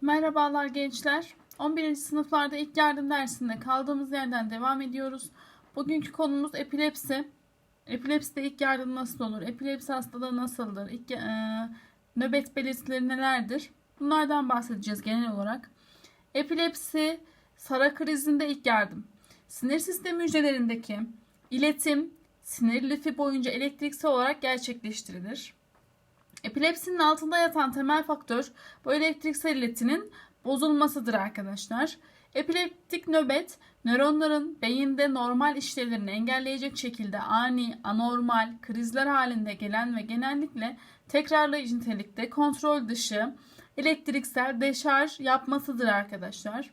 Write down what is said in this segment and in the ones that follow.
Merhabalar gençler. 11. sınıflarda ilk yardım dersinde kaldığımız yerden devam ediyoruz. Bugünkü konumuz epilepsi. Epilepside ilk yardım nasıl olur? Epilepsi hastalığı nasıldır? İlk, e, nöbet belirtileri nelerdir? Bunlardan bahsedeceğiz genel olarak. Epilepsi, sara krizinde ilk yardım. Sinir sistemi hücrelerindeki iletim sinir lifi boyunca elektriksel olarak gerçekleştirilir. Epilepsinin altında yatan temel faktör bu elektriksel iletinin bozulmasıdır arkadaşlar. Epileptik nöbet nöronların beyinde normal işlevlerini engelleyecek şekilde ani, anormal, krizler halinde gelen ve genellikle tekrarlayıcı nitelikte kontrol dışı elektriksel deşarj yapmasıdır arkadaşlar.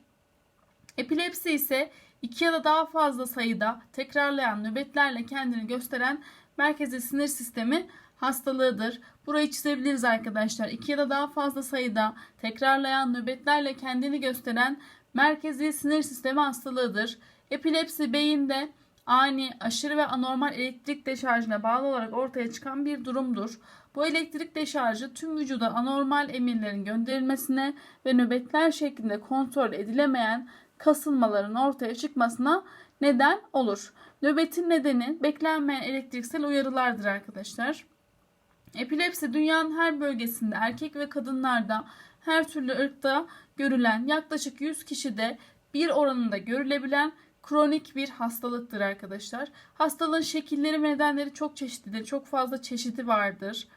Epilepsi ise iki ya da daha fazla sayıda tekrarlayan nöbetlerle kendini gösteren merkezi sinir sistemi hastalığıdır. Burayı çizebiliriz arkadaşlar. İki ya da daha fazla sayıda tekrarlayan nöbetlerle kendini gösteren merkezi sinir sistemi hastalığıdır. Epilepsi beyinde ani, aşırı ve anormal elektrik deşarjına bağlı olarak ortaya çıkan bir durumdur. Bu elektrik deşarjı tüm vücuda anormal emirlerin gönderilmesine ve nöbetler şeklinde kontrol edilemeyen kasılmaların ortaya çıkmasına neden olur. Nöbetin nedeni beklenmeyen elektriksel uyarılardır arkadaşlar. Epilepsi dünyanın her bölgesinde erkek ve kadınlarda her türlü ırkta görülen yaklaşık 100 kişide bir oranında görülebilen kronik bir hastalıktır arkadaşlar. Hastalığın şekilleri ve nedenleri çok çeşitlidir. Çok fazla çeşidi vardır.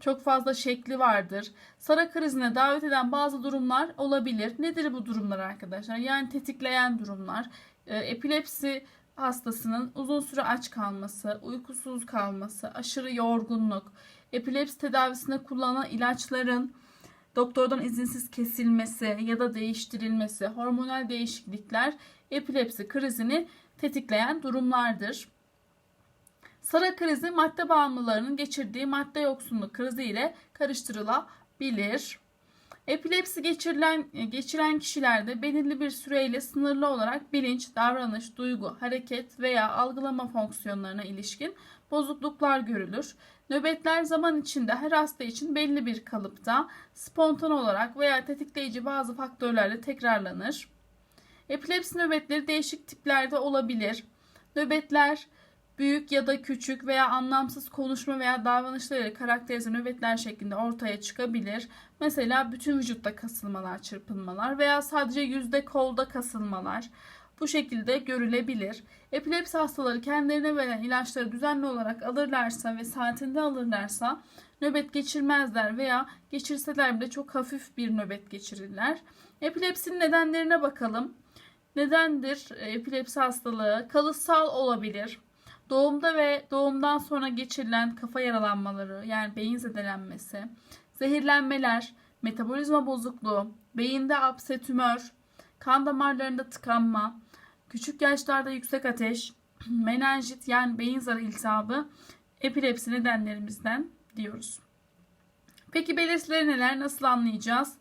Çok fazla şekli vardır. Sara krizine davet eden bazı durumlar olabilir. Nedir bu durumlar arkadaşlar? Yani tetikleyen durumlar. Ee, Epilepsi hastasının uzun süre aç kalması, uykusuz kalması, aşırı yorgunluk, epilepsi tedavisinde kullanılan ilaçların doktordan izinsiz kesilmesi ya da değiştirilmesi, hormonal değişiklikler epilepsi krizini tetikleyen durumlardır. Sara krizi madde bağımlılarının geçirdiği madde yoksunluk krizi ile karıştırılabilir. Epilepsi geçirilen, geçiren kişilerde belirli bir süreyle sınırlı olarak bilinç, davranış, duygu, hareket veya algılama fonksiyonlarına ilişkin bozukluklar görülür. Nöbetler zaman içinde her hasta için belli bir kalıpta spontan olarak veya tetikleyici bazı faktörlerle tekrarlanır. Epilepsi nöbetleri değişik tiplerde olabilir. Nöbetler büyük ya da küçük veya anlamsız konuşma veya davranışlarıyla karakterize nöbetler şeklinde ortaya çıkabilir. Mesela bütün vücutta kasılmalar, çırpınmalar veya sadece yüzde kolda kasılmalar bu şekilde görülebilir. Epilepsi hastaları kendilerine verilen ilaçları düzenli olarak alırlarsa ve saatinde alırlarsa nöbet geçirmezler veya geçirseler bile çok hafif bir nöbet geçirirler. Epilepsinin nedenlerine bakalım. Nedendir epilepsi hastalığı? Kalıtsal olabilir. Doğumda ve doğumdan sonra geçirilen kafa yaralanmaları yani beyin zedelenmesi, zehirlenmeler, metabolizma bozukluğu, beyinde apse tümör, kan damarlarında tıkanma, küçük yaşlarda yüksek ateş, menenjit yani beyin zarı iltihabı epilepsi nedenlerimizden diyoruz. Peki belirtileri neler? Nasıl anlayacağız?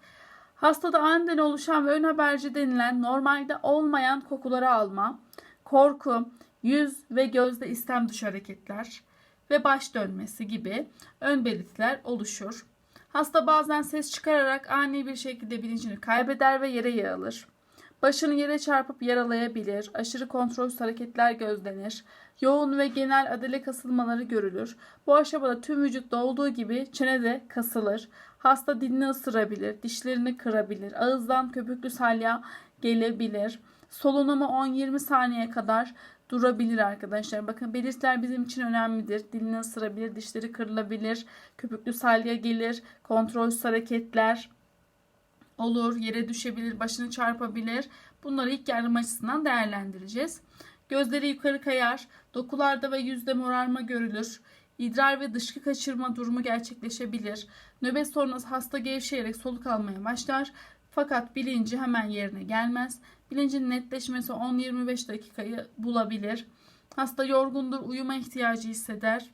Hastada aniden oluşan ve ön haberci denilen normalde olmayan kokuları alma, korku, yüz ve gözde istem dışı hareketler ve baş dönmesi gibi ön belirtiler oluşur. Hasta bazen ses çıkararak ani bir şekilde bilincini kaybeder ve yere yığılır. Başını yere çarpıp yaralayabilir, aşırı kontrolsüz hareketler gözlenir, yoğun ve genel adele kasılmaları görülür. Bu aşamada tüm vücutta olduğu gibi çene de kasılır. Hasta dilini ısırabilir, dişlerini kırabilir, ağızdan köpüklü salya gelebilir. Solunumu 10-20 saniye kadar durabilir arkadaşlar. Bakın belirtiler bizim için önemlidir. Dilini ısırabilir, dişleri kırılabilir, köpüklü salya gelir, kontrolsüz hareketler olur, yere düşebilir, başını çarpabilir. Bunları ilk yardım açısından değerlendireceğiz. Gözleri yukarı kayar, dokularda ve yüzde morarma görülür. İdrar ve dışkı kaçırma durumu gerçekleşebilir. Nöbet sonrası hasta gevşeyerek soluk almaya başlar. Fakat bilinci hemen yerine gelmez. Bilincin netleşmesi 10-25 dakikayı bulabilir. Hasta yorgundur, uyuma ihtiyacı hisseder.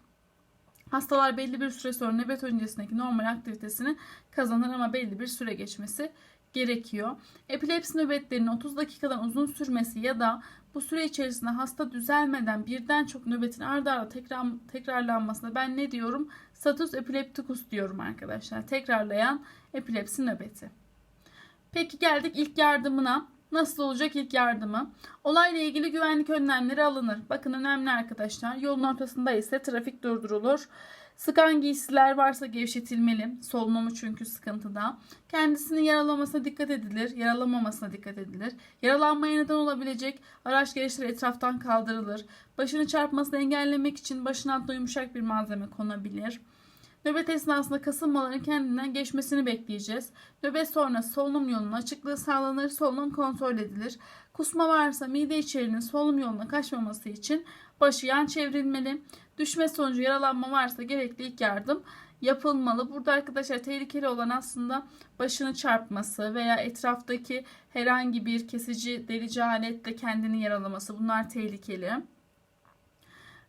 Hastalar belli bir süre sonra nöbet öncesindeki normal aktivitesini kazanır ama belli bir süre geçmesi gerekiyor. Epilepsi nöbetlerinin 30 dakikadan uzun sürmesi ya da bu süre içerisinde hasta düzelmeden birden çok nöbetin ardarda arda tekrar, tekrarlanmasına ben ne diyorum? Status epileptikus diyorum arkadaşlar. Tekrarlayan epilepsi nöbeti. Peki geldik ilk yardımına. Nasıl olacak ilk yardımı? Olayla ilgili güvenlik önlemleri alınır. Bakın önemli arkadaşlar. Yolun ortasında ise trafik durdurulur. Sıkan giysiler varsa gevşetilmeli. Solunumu çünkü sıkıntıda. Kendisini yaralamasına dikkat edilir. Yaralamamasına dikkat edilir. Yaralanmaya neden olabilecek araç gereçleri etraftan kaldırılır. Başını çarpmasını engellemek için başın altına yumuşak bir malzeme konabilir. Nöbet esnasında kasılmaların kendinden geçmesini bekleyeceğiz. Nöbet sonrası solunum yolunun açıklığı sağlanır, solunum kontrol edilir. Kusma varsa mide içeriğinin solunum yoluna kaçmaması için başı yan çevrilmeli. Düşme sonucu yaralanma varsa gerekli ilk yardım yapılmalı. Burada arkadaşlar tehlikeli olan aslında başını çarpması veya etraftaki herhangi bir kesici delici aletle kendini yaralaması. Bunlar tehlikeli.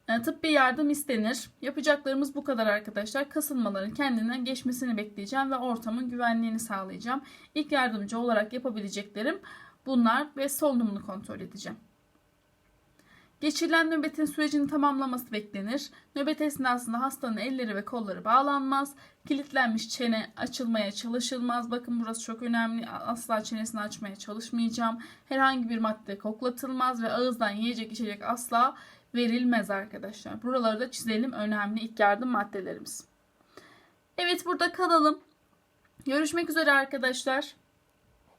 E, Tıbbi yardım istenir. Yapacaklarımız bu kadar arkadaşlar. Kasılmaların kendinden geçmesini bekleyeceğim ve ortamın güvenliğini sağlayacağım. İlk yardımcı olarak yapabileceklerim bunlar ve solunumunu kontrol edeceğim. Geçirilen nöbetin sürecini tamamlaması beklenir. Nöbet esnasında hastanın elleri ve kolları bağlanmaz. Kilitlenmiş çene açılmaya çalışılmaz. Bakın burası çok önemli. Asla çenesini açmaya çalışmayacağım. Herhangi bir madde koklatılmaz ve ağızdan yiyecek içecek asla verilmez arkadaşlar. Buraları da çizelim. Önemli ilk yardım maddelerimiz. Evet burada kalalım. Görüşmek üzere arkadaşlar.